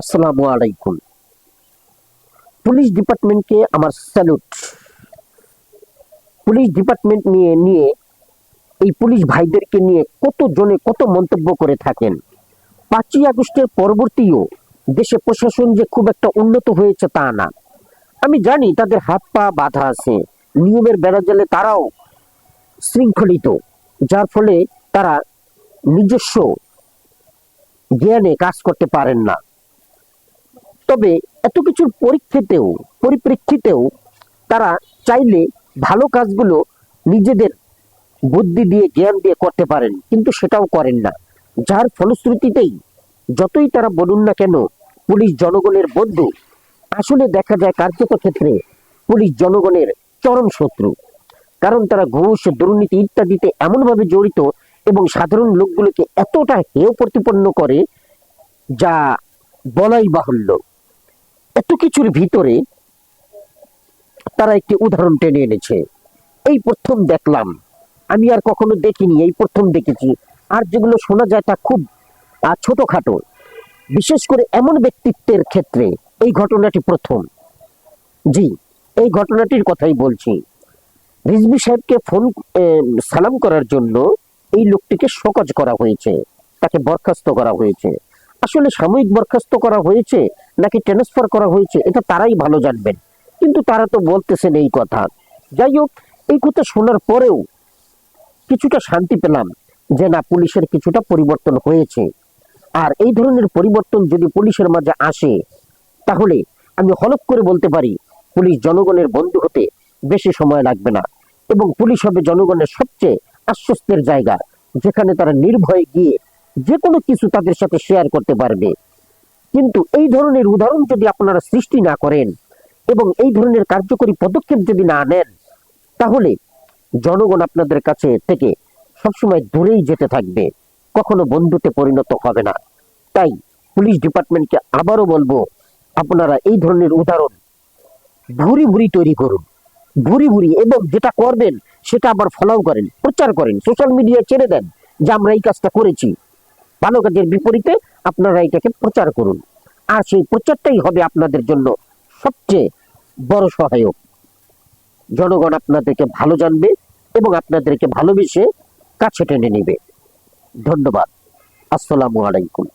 আসসালামু আলাইকুম। পুলিশ ডিপার্টমেন্টকে আমার স্যালুট পুলিশ ডিপার্টমেন্ট নিয়ে নিয়ে এই পুলিশ ভাইদেরকে নিয়ে কত জনে কত মন্তব্য করে থাকেন? পাঁচই আগস্টের পরবর্তীও দেশে প্রশাসন যে খুব একটা উন্নত হয়েছে তা না। আমি জানি তাদের হাত পা বাধা আছে, নিয়মের বেড়াজালে তারাও শৃঙ্খলিত, যার ফলে তারা নিজস্ব জ্ঞানে কাজ করতে পারেন না। তবে এত কিছুর পরীক্ষিতেও, পরিপ্রেক্ষিতেও তারা চাইলে ভালো কাজগুলো নিজেদের বুদ্ধি দিয়ে, জ্ঞান দিয়ে করতে পারেন, কিন্তু সেটাও করেন না। যার ফলশ্রুতিতেই যতই তারা বলুন না কেন, পুলিশ জনগণের বন্ধু, আসলে দেখা যায় কার্যত ক্ষেত্রে পুলিশ জনগণের চরম শত্রু। কারণ তারা ঘুষ, দুর্নীতি ইত্যাদিতে এমনভাবে জড়িত এবং সাধারণ লোকগুলোকে এতটা হেয় প্রতিপন্ন করে যা বলাই বাহুল্য। এত কিছুর ভিতরে তারা একটি উদাহরণ টেনে এনেছে। এই প্রথম দেখলাম। আমি আর কখনো দেখিনি, এই প্রথম দেখেছি। আর যেগুলো শোনা যায় তা খুব ছোটখাটো। বিশেষ করে এমন ব্যক্তিত্বের ক্ষেত্রে এই ঘটনাটি প্রথম। জি, এই ঘটনাটির কথাই বলছি। রিজবি সাহেবকে ফোন সালাম করার জন্য এই লোকটিকে শোকজ করা হয়েছে। তাকে বরখাস্ত করা হয়েছে। আসলে সাময়িক বরখাস্ত করা হয়েছে নাকি ট্রান্সফার করা হয়েছে, এটা তারাই ভালো জানবেন। কিন্তু তারা তো বলতেছেন এই কথা। যাই হোক, এই কথা শোনার পরেও কিছুটা শান্তি পেলাম যে না, পুলিশের কিছুটা পরিবর্তন হয়েছে। আর এই ধরনের পরিবর্তন যদি পুলিশের মাঝে আসে, তাহলে আমি হলফ করে বলতে পারি, পুলিশ জনগণের বন্ধু হতে বেশি সময় লাগবে না। এবং পুলিশ হবে জনগণের সবচেয়ে আশ্বস্তের জায়গা, যেখানে তারা নির্ভয়ে গিয়ে যে কোনো কিছু তাদের সাথে শেয়ার করতে পারবে। কিন্তু এই ধরনের উদাহরণ যদি আপনারা সৃষ্টি না করেন এবং এই ধরনের কার্যকরী পদক্ষেপ যদি না নেন, তাহলে জনগণ আপনাদের কাছে থেকে সবসময় দূরেই যেতে থাকবে। কখনো বন্ধুতে পরিণত হবে না। তাই পুলিশ ডিপার্টমেন্টকে আবারও বলব, আপনারা এই ধরনের উদাহরণ ভুরি ভুরি তৈরি করুন। ভুরি ভুরি এবং যেটা করবেন, সেটা আবার ফলাও করেন, প্রচার করেন। সোশ্যাল মিডিয়ায় ছেড়ে দেন যে আমরা এই কাজটা করেছি। ভালো কাজের বিপরীতে আপনারা এটাকে প্রচার করুন। আর সেই প্রচারটাই হবে আপনাদের জন্য সবচেয়ে বড় সহায়ক। জনগণ আপনাদেরকে ভালো জানবে এবং আপনাদেরকে ভালোবেসে কাছে টেনে নেবে। ধন্যবাদ। আসসালামু আলাইকুম।